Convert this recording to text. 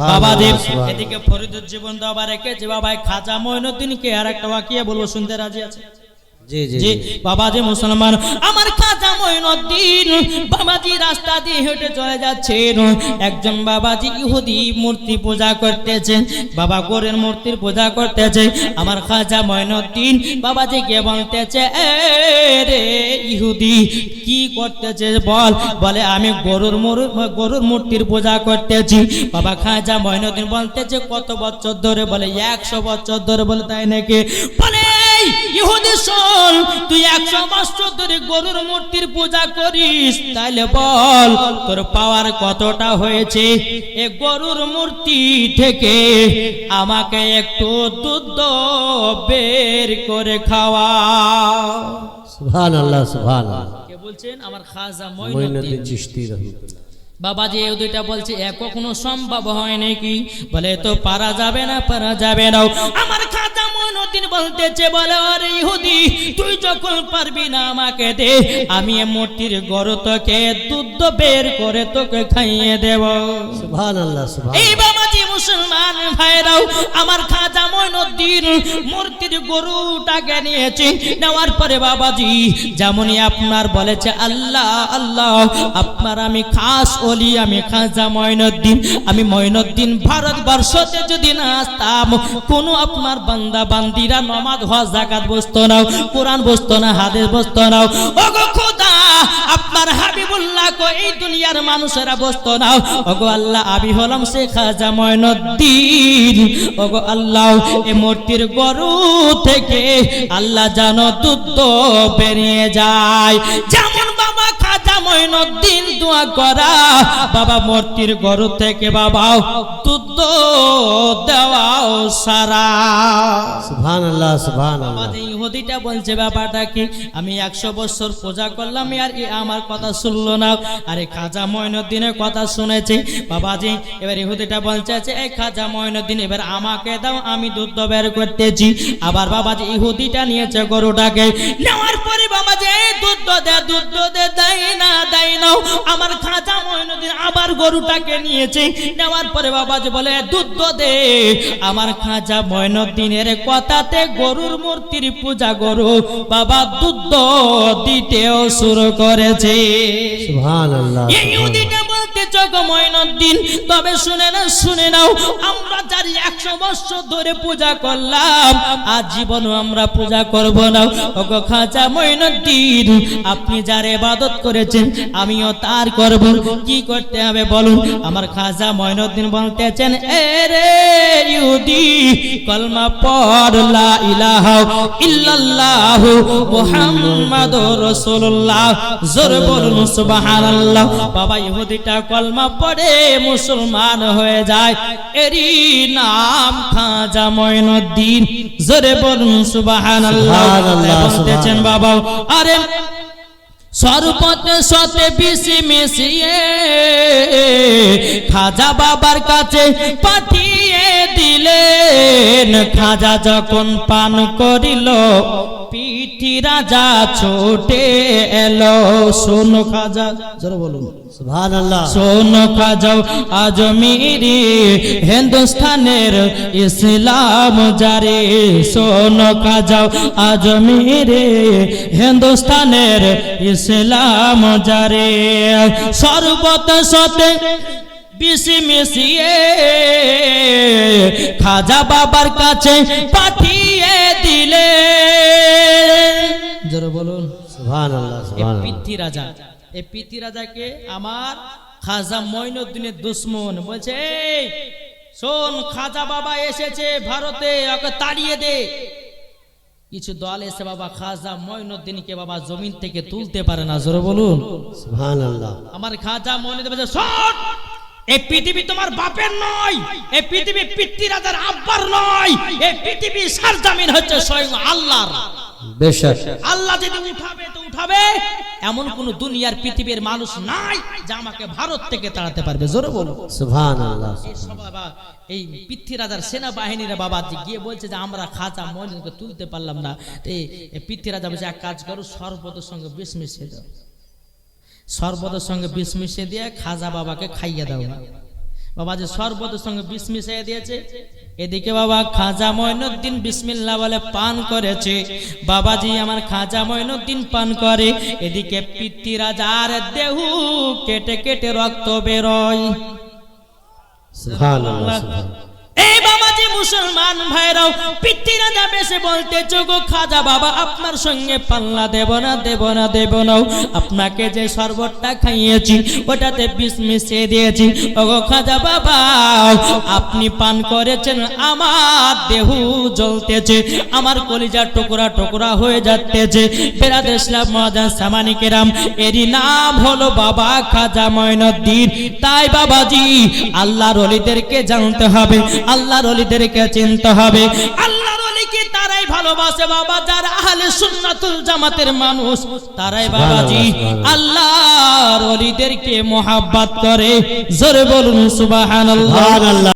বাবাজি দেব এদিকে ফরিদুজ্জীবন দাবা রেখেছে বাবা খাজা মঈনুদ্দিনকে আর একটা ওয়াকিয়া বলব শুনতে রাজি আছে জি জি জি। বাবাজি মুসলমান আমার খাজা মঈনুদ্দিন বাবাজি রাস্তা দিয়ে হেঁটে চলে যাচ্ছেন। একজন বাবাজি ইহুদি মূর্তি পূজা করতেছেন বাবা গোরের মূর্তির পূজা করতেছে। আমার খাজা মঈনুদ্দিন বাবাজি কে বলতেছে "এ রে ইহুদি কি করতেছে বল? বলে আমি গরুর গরুর মূর্তির পূজা করতেছি। বাবা খাজা মঈনুদ্দিন বলতেছে কত বছর ধরে? বলে একশো বছর ধরে বলে তাই নাকি? বলে "এই ইহুদি শোন তুই একশো বছর ধরে গরুর মূর্তির পূজা করিস তাইলে বল তোর পাওয়ার কতটা হয়েছে? এ গরুর মূর্তি থেকে আমাকে একটু দুধ বের করে খাওয়া। সুবহানাল্লাহ সুবহানাল্লাহ। কে বলছেন? আমার খাজা মঈনুদ্দিন মঈনুদ্দিন। চিশতি রহমাতুল্লাহ। বাবাজি যে দুইটা বলছে এক কোনো সম্ভব হয় নাকি? বলে তো পারা যাবে না পারা যাবে না। আমার খাতা মঈনুদ্দিন বলতেছে বলে আরে ইহুদি তুই যখন পারবি না আমাকে দে আমি এ মূর্তির গড় তোকে দুধ বের করে তোকে খাইয়ে দেব। সুবহানাল্লাহ বাবাজি মুসলমান ভাইরাও, আমার খাজা মঈনুদ্দিন মূর্তির গরুটাকে নিয়েছে নেওয়ার পরে বাবাজি, যেমনই আপনার বলেছে, আল্লাহ আল্লাহ, আপনার আমি খাস অলি, আমি খাজা মঈনুদ্দিন আমি মঈনুদ্দিন ভারতবর্ষতে যদি না আসতাম, কোনো আপনার বান্দা, বান্দিরা নমাজ হজ জাকাত বসতো নাও কোরআন বসতো না, হাদিস বসতো নাও ওগো খোদা আপনার হাবিবুল্লাহ কো, এই দুনিয়ার মানুষেরা বসতো না। ওগো আল্লাহ, আমি হলাম সে খাজা ময়নুদ্দিন ওগো আল্লাহ, এ মূর্তির গরু থেকে আল্লাহ জানো দুধ বেরিয়ে যায়। যেমন বাবা খাজা ময়নুদ্দিন দোয়া করা, বাবা মূর্তির গরু থেকে বাবা দুধ দেওয়াও সারা। ইহুদিটা বলছে আমি একশো বছর করলাম আর আমার কথা শুনলো না। আরে খাজা কথা বাবাজি, এবার ইহুদিটা বলছে এই খাজা এবার আমাকে দাও, আমি দুধ বের করতেছি। আবার বাবাজি ইহুদিটা নিয়েছে গরুটাকে। নেওয়ার পরে বাবাজি দুধ দে দুধ দে দেয় না দেয় না। আমার খাজা ময়নুদ্দিন আবার গরুটাকে নিয়েছে। নেওয়ার পরে বাবাজি বলে, দুধ দে, আমার খাজা ময়নুদ্দিনের কথাতে গরুর মূর্তির পূজা গরু বাবা দুধ দিতেও শুরু করেছে। এই বলতে ময়নুদ্দিন তবে শুনে না শুনে নাও, আমরা যার একশো বছর ধরে পূজা করলাম আজ আমরা পূজা করব না। ওগো খাঁচা ময়নুদ্দিন আপনি যার ইবাদত করেছেন, আমিও তার করব। কি করতে হবে বলুন? আমার খাজা ময়নুদ্দিন বলতেছেন, এ রে ইহুদি, কলমা পড়, লা ইলাহা ইল্লাল্লাহ মুহাম্মাদুর রাসূলুল্লাহ। জোরে বলুন, সুবহানাল্লাহ। বাবা, ইহুদিটা কলমা পড়ে মুসলমান হয়ে যায়। এরই নাম খাজা মঈনুদ্দিন জোরে বলুন সুবহানাল্লাহ। বলতেছেন বাবা আরে সর্বতে সতে পিসি মিশিয়ে খাজা বাবার কাছে পাঠিয়ে দিলেন খাজা যখন পান করিল পিঠি রাজা ছোটে এলো। শোন খাজা জোরে বলুন সুবহানাল্লাহ। শোন খাজাও আজমিরি হিন্দুস্তানের ইসলাম জারে। শোন খাজাও আজমিরি হিন্দুস্তানের ইসলাম জারে। সর্বত সতে বিশি মিশিয়ে খাজা বাবার কাছে পাঠিয়ে দিলে। জোরে বলুন সুবহানাল্লাহ রাজা এ পিথি রাজাকে আমার খাজা মঈনুদ্দিনের দুশ্মন বলছে শোন খাজা বাবা এসেছে ভারতে ওকে তাড়িয়ে দে। কিছু দল এসে বাবা খাজা মঈনুদ্দিনকে বাবা জমিন থেকে তুলতে পারে না জোরে বলুন। আমার খাজা শোন এই পৃথিবী তোমার বাপের নয় এই পৃথিবী পিতৃ রাজার আব্বার নয় এই পৃথিবী সারজামিন হচ্ছে স্বয়ং আল্লাহর। বেশক। আল্লাহ যদি উঠাবে তো উঠাবে। এমন কোন দুনিয়ার পৃথিবীর মানুষ নাই যা আমাকে ভারত থেকে তাড়াতে পারবে। জোরে বলো। সুবহানাল্লাহ। এই পৃথ্বীরাজার সেনাবাহিনীরা বাবা গিয়ে বলছে যে আমরা খাজা মহিনকে তুলতে পারলাম না। এই এই পৃথ্বীরাজা বলছে এক কাজ করো সর্বতের সঙ্গে বিষ মিশিয়ে দাও সর্বতের সঙ্গে বিষ মিশিয়ে দিয়ে খাজা বাবাকে খাইয়ে দাও বাবা যে শরবতের সঙ্গে বিষ মিশিয়ে দিয়েছে, এদিকে বাবা খাজা ময়নুদ্দিন বিসমিল্লাহ বলে পান করেছে। বাবাজি আমার খাজা ময়নুদ্দিন পান করে, এদিকে পিতৃরাজার দেহু কেটে কেটে রক্ত বেরোয় সুবহান আল্লাহ সুবহান এই বাবাজি মুসলমান ভাইরাও, পিতৃরা যাবে সে বলতে যোগো খাজা বাবা, আপনার সঙ্গে পাল্লা দেব না দেব না দেব না। আপনাকে যে শরবতটা খাইয়েছি, ওটাতে বিষ মিশিয়ে দিয়েছি। ওগো খাজা বাবা, আপনি পান করেছেন, আমার দেহু জ্বলতেছে, আমার কলিজা টুকরা টুকরা হয়ে যাচ্ছে বেরাদ ইসলাম মহাজান সামানিকেরাম এরই নাম হলো বাবা খাজা ময়নুদ্দিন তাই বাবাজি, আল্লাহর অলিদেরকে জানতে হবে, আল্লাহর অলিদেরকে চিনতে হবে। আল্লাহর অলিকে তারাই ভালোবাসে বাবা যারা আহলে সুন্নাতুল জামাতের মানুষ। তারাই বাবাজি আল্লাহর অলিদেরকে মোহাব্বত করে। জোরে বলুন সুবহানাল্লাহ।